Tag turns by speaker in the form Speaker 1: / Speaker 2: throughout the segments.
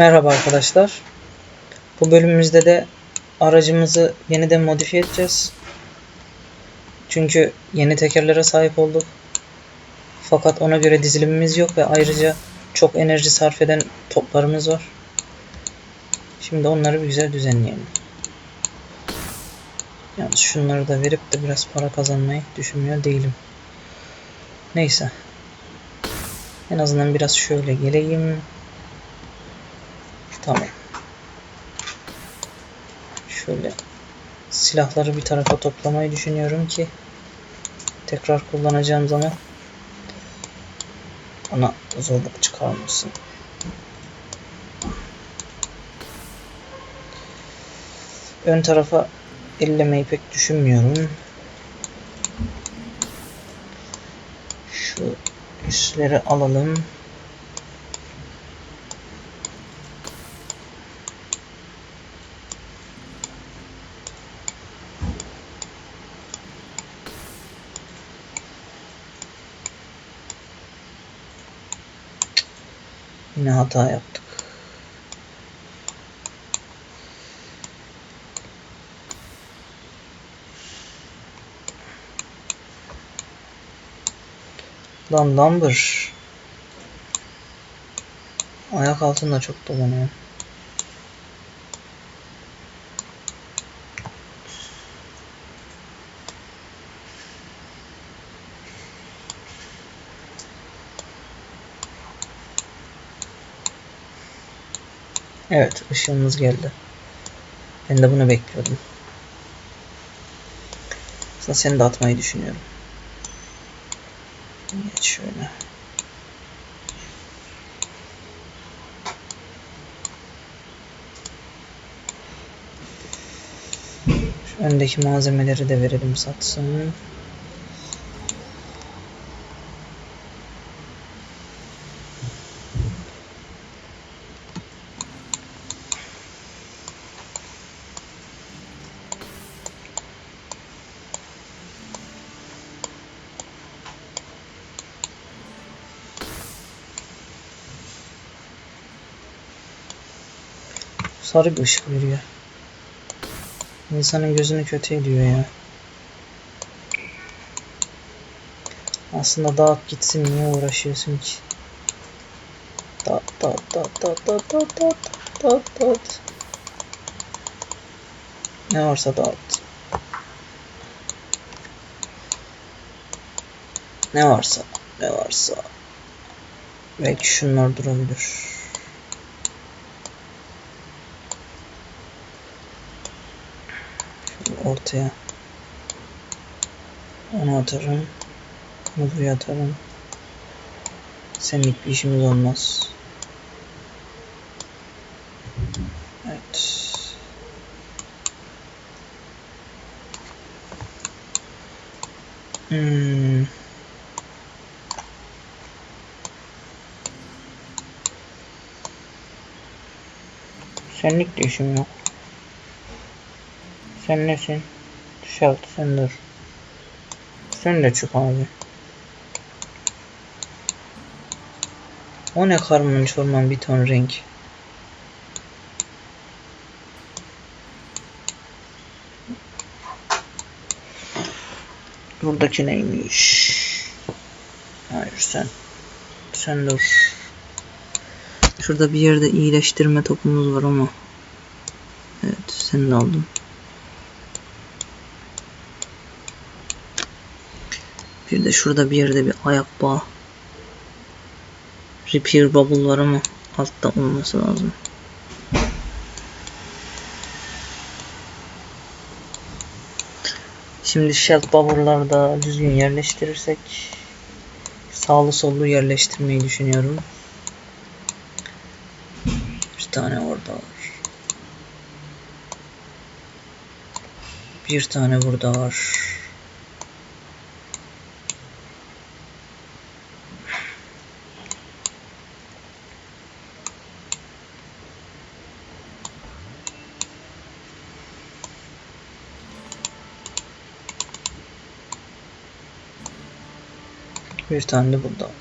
Speaker 1: Merhaba arkadaşlar. Bu bölümümüzde de aracımızı yeniden modifiye edeceğiz. Çünkü yeni tekerlere sahip olduk. Fakat ona göre dizilimimiz yok ve ayrıca çok enerji sarf eden toplarımız var. Şimdi onları bir güzel düzenleyelim. Yalnız şunları da verip de biraz para kazanmayı düşünmüyor değilim. Neyse. En azından biraz şöyle geleyim. Tamam. Şöyle silahları bir tarafa toplamayı düşünüyorum ki tekrar kullanacağım zaman ona zorluk çıkarmasın. Ön tarafa ellemeyi pek düşünmüyorum. Şu üstleri alalım. Yine hata yaptık. Lan Lumber. Ayak altında çok dolanıyor. Evet, ışığımız geldi. Ben de bunu bekliyordum. Aslında seni de atmayı düşünüyorum. Geç şöyle. Şu öndeki malzemeleri de verelim satsın. Bir ışık veriyor. İnsanın gözünü kötü ediyor ya. Aslında dağıt gitsin niye uğraşıyorsun ki? Dağıt dağıt dağıt dağıt dağıt dağıt dağıt dağıt dağıt. Ne varsa dağıt. Ne varsa ne varsa. Belki şunlar durabilir. Ortaya. Onu atarım. Bunu buraya atarım. Senlik bir işimiz olmaz. Evet. Hmm. senlik de işim yok sen nesin? Dışarıda sen dur. Sen de çık abi. O ne karman çorman bir ton renk. Buradaki neymiş? Hayır sen. Sen dur. Şurada bir yerde iyileştirme topumuz var ama. Evet sen de aldım. Bir de şurada bir yerde bir ayak bağı. Repair bubble var ama altta olması lazım. Şimdi shelf bubble'ları da düzgün yerleştirirsek sağlı sollu yerleştirmeyi düşünüyorum. Bir tane orada var. Bir tane burada var. Bir tane de burada var.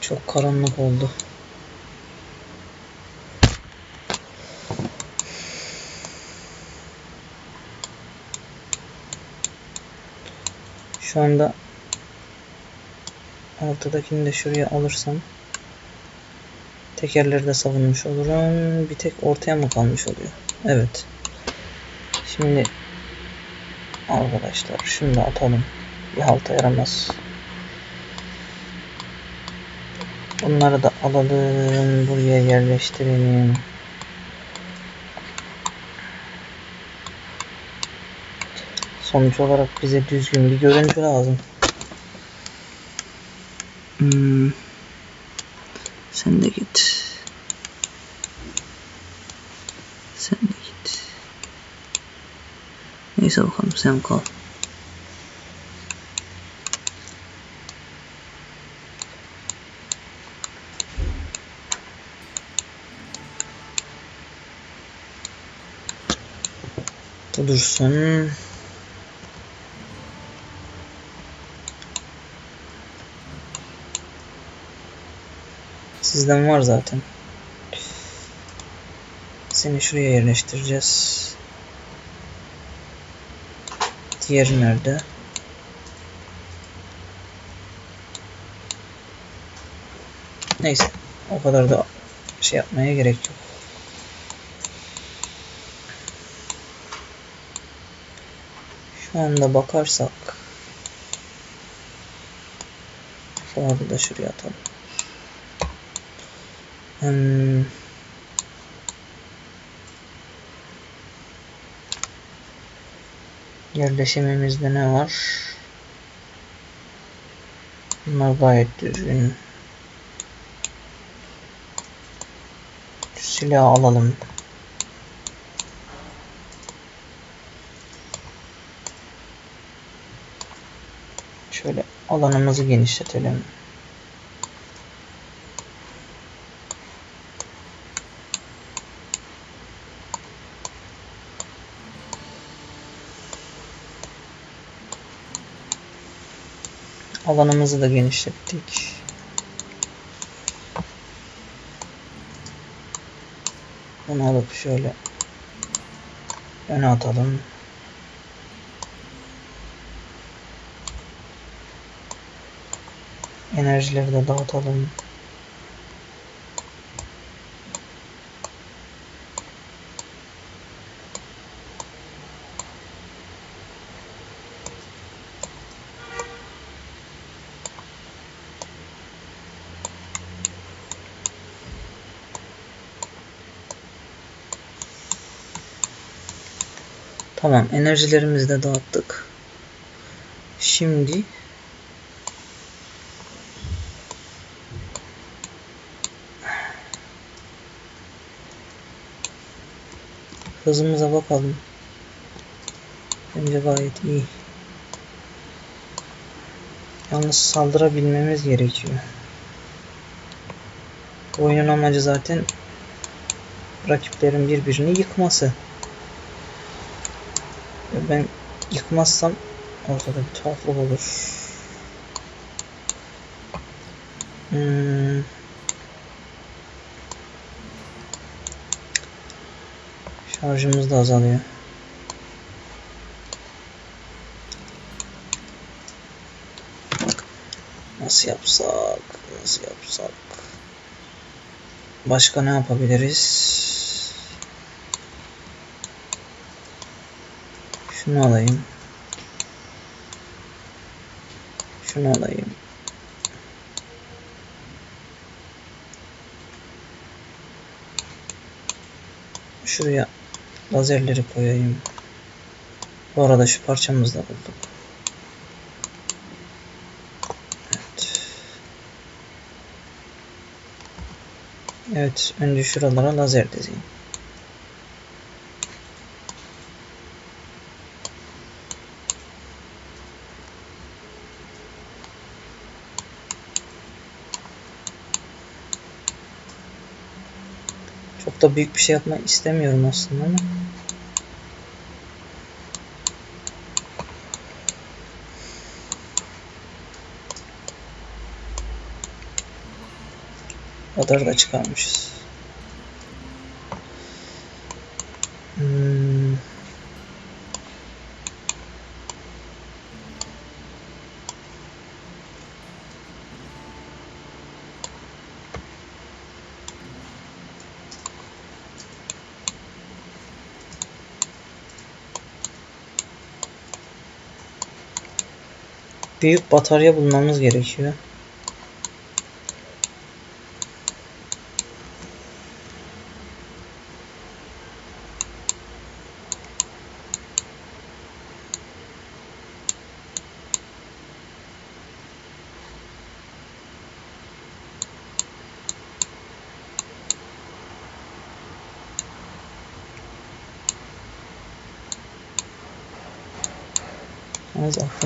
Speaker 1: Çok karanlık oldu. Şu anda altıdakini de şuraya alırsam tekerleri de savunmuş olurum. Bir tek ortaya mı kalmış oluyor? Evet. Şimdi arkadaşlar şunu da atalım. Bir halta yaramaz. Bunları da alalım. Buraya yerleştirelim. Sonuç olarak bize düzgün bir görüntü lazım. Hmm. Sen de git. Sen de git. Kal. Bu dursun. Sizden var zaten. Seni şuraya yerleştireceğiz. Diğeri nerede? Neyse. O kadar da şey yapmaya gerek yok. Şu anda bakarsak Fuarı da şuraya atalım. Hmm. Yerleşimimizde ne var? Bunlar gayet düzgün. Şu silahı alalım. Şöyle alanımızı genişletelim. Alanımızı da genişlettik. Bunu alıp şöyle öne atalım. Enerjileri de dağıtalım. Tamam enerjilerimizi de dağıttık. Şimdi hızımıza bakalım. Bence gayet iyi. Yalnız saldırabilmemiz gerekiyor. Bu oyunun amacı zaten rakiplerin birbirini yıkması. Ben yıkmazsam ortada bir tuhaflık olur. Hmm. Şarjımız da azalıyor. Nasıl yapsak? Nasıl yapsak? Başka ne yapabiliriz? Şunu alayım. Şunu alayım. Şuraya lazerleri koyayım. Bu arada şu parçamızı da bulduk. Evet. Evet, önce şuralara lazer dizeyim. Çok da büyük bir şey yapmak istemiyorum aslında ama. Radar da çıkarmışız. Hmm. Büyük batarya bulmamız gerekiyor.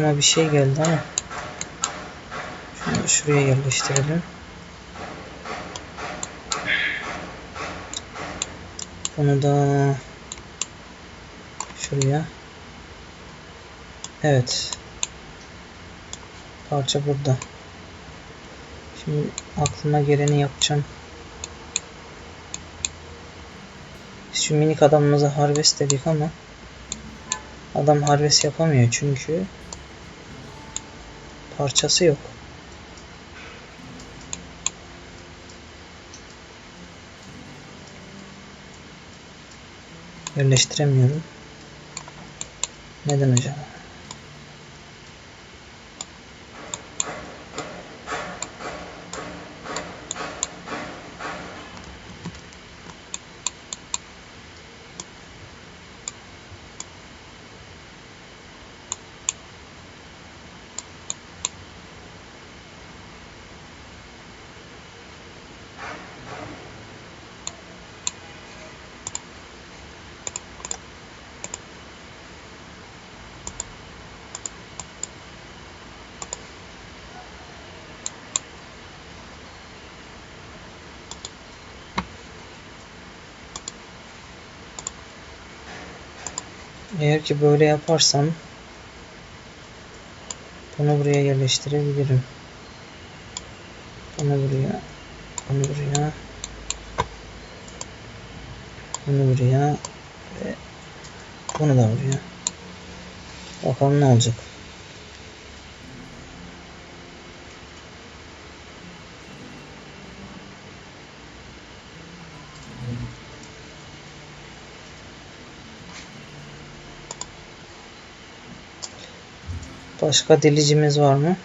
Speaker 1: Aklıma bir şey geldi ama şunu şuraya yerleştirelim. Bunu da şuraya. Evet. Parça burada. Şimdi aklıma geleni yapacağım. Biz şu minik adamımıza harvest dedik ama Adam harvest yapamıyor çünkü parçası yok. Yerleştiremiyorum. Neden acaba? Eğer ki böyle yaparsam bunu buraya yerleştirebilirim. Bunu buraya, bunu buraya, bunu buraya ve bunu da buraya. Bakalım ne olacak. Başka delicimiz var mı?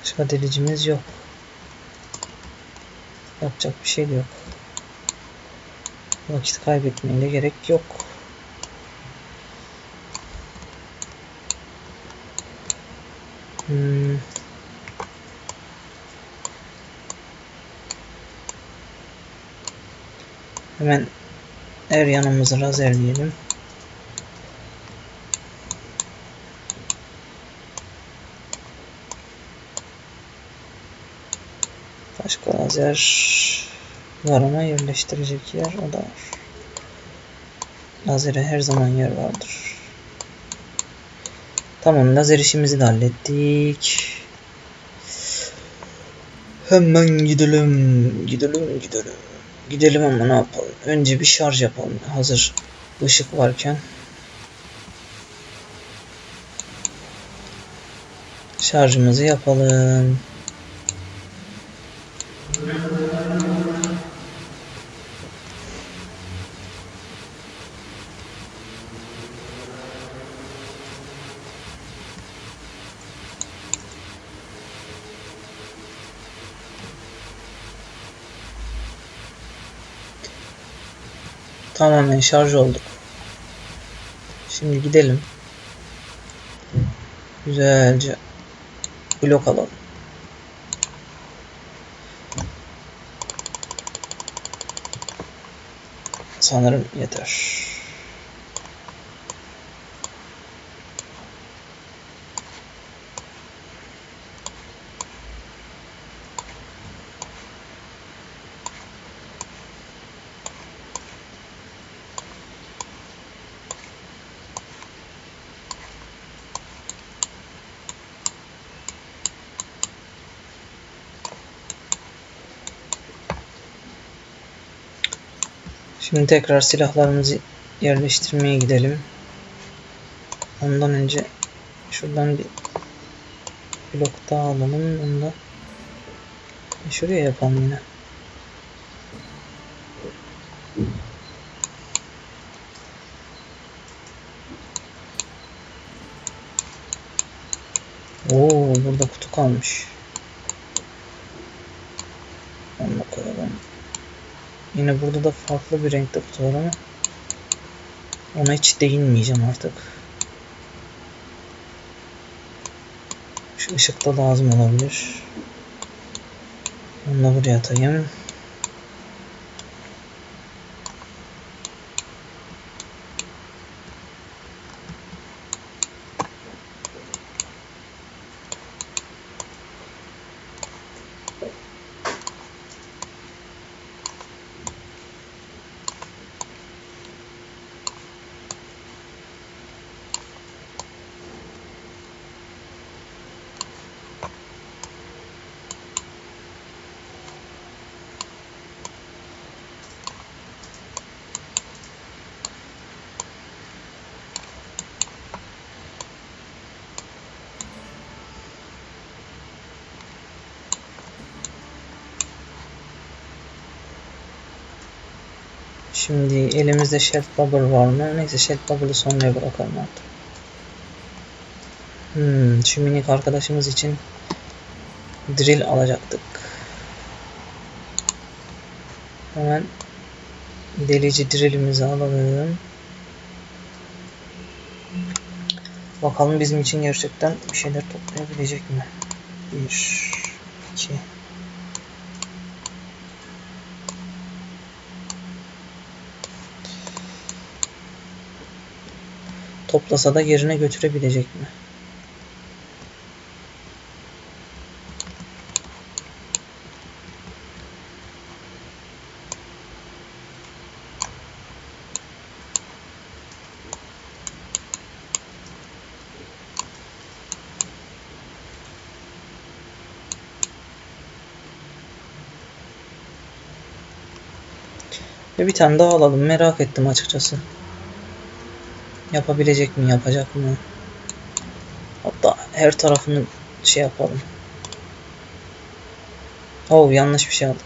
Speaker 1: Başka delicimiz yok. Yapacak bir şey yok. Vakit kaybetmeye gerek yok. Hmm. Hemen her yanımızı razerleyelim. Başka lazer var ama yerleştirecek yer o da var. Lazere her zaman yer vardır. Tamam lazer işimizi de hallettik. Hemen gidelim. Gidelim gidelim. Gidelim ama ne yapalım. Önce bir şarj yapalım. Hazır ışık varken. Şarjımızı yapalım. Tamamen şarj olduk. Şimdi gidelim. Güzelce blok alalım. Sanırım yeter. Şimdi tekrar silahlarımızı yerleştirmeye gidelim. Ondan önce şuradan bir blok daha alalım. Onu da şuraya yapalım yine. Oo, burada kutu kalmış. Onu da koyalım. Yine burada da farklı bir renkte kutu var ama ona hiç değinmeyeceğim artık. Şu ışık da lazım olabilir. Onu da buraya atayım. Şimdi elimizde shelf bubble var mı? Neyse shelf bubble'ı sonraya bırakalım artık. Hmm, şu minik arkadaşımız için drill alacaktık. Hemen delici drillimizi alalım. Bakalım bizim için gerçekten bir şeyler toplayabilecek mi? 1 2 Toplasa da yerine götürebilecek mi? Ve bir tane daha alalım. Merak ettim açıkçası. Yapabilecek mi? Yapacak mı? Hatta her tarafını şey yapalım. Oh yanlış bir şey aldık.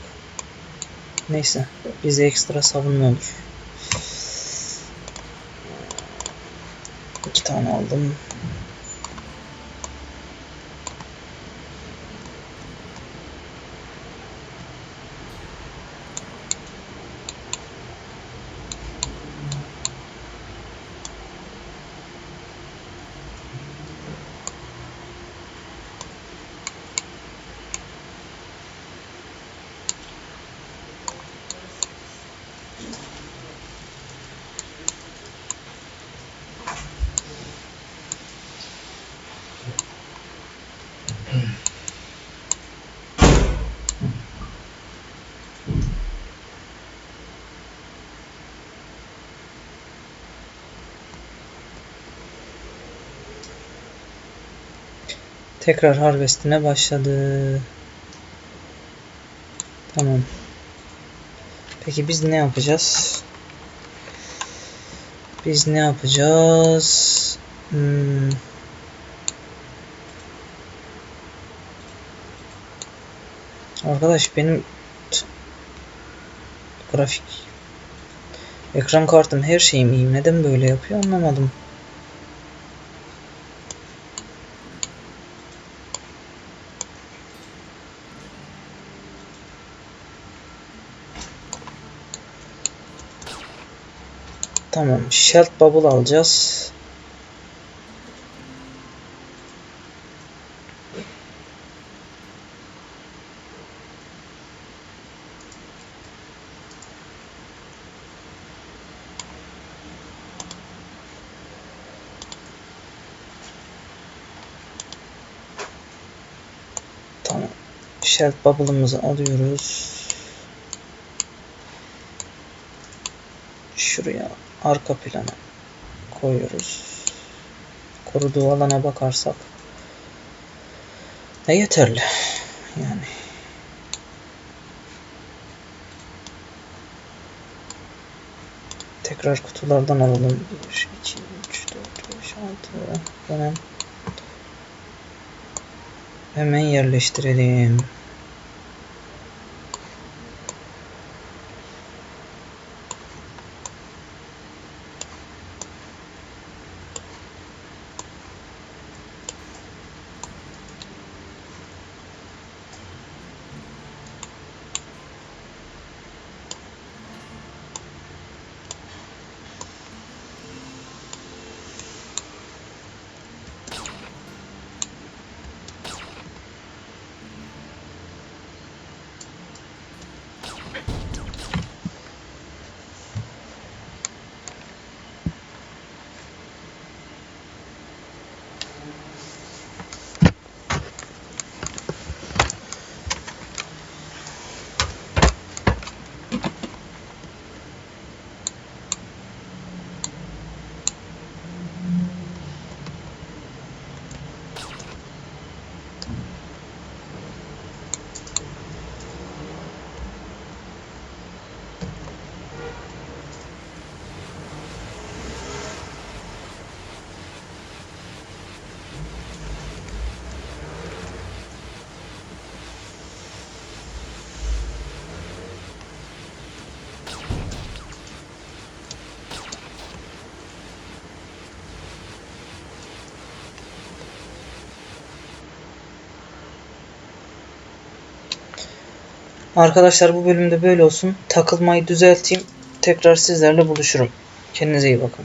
Speaker 1: Neyse. Bize ekstra savunma olur. İki tane aldım. Tekrar harvestine başladı. Tamam. Peki biz ne yapacağız? Biz ne yapacağız? Hmm. Arkadaş benim grafik ekran kartım her şeyim iyi. Neden böyle yapıyor anlamadım. Tamam. Shell bubble alacağız. Tamam. Shell bubble'ımızı alıyoruz. Şuraya arka plana koyuyoruz. Koruduğu alana bakarsak ne yeterli. Yani Tekrar kutulardan alalım. 1, 2, 3, 4, 5, 6. Hemen hemen yerleştirelim. Arkadaşlar bu bölümde böyle olsun. Takılmayı düzelteyim. Tekrar sizlerle buluşurum. Kendinize iyi bakın.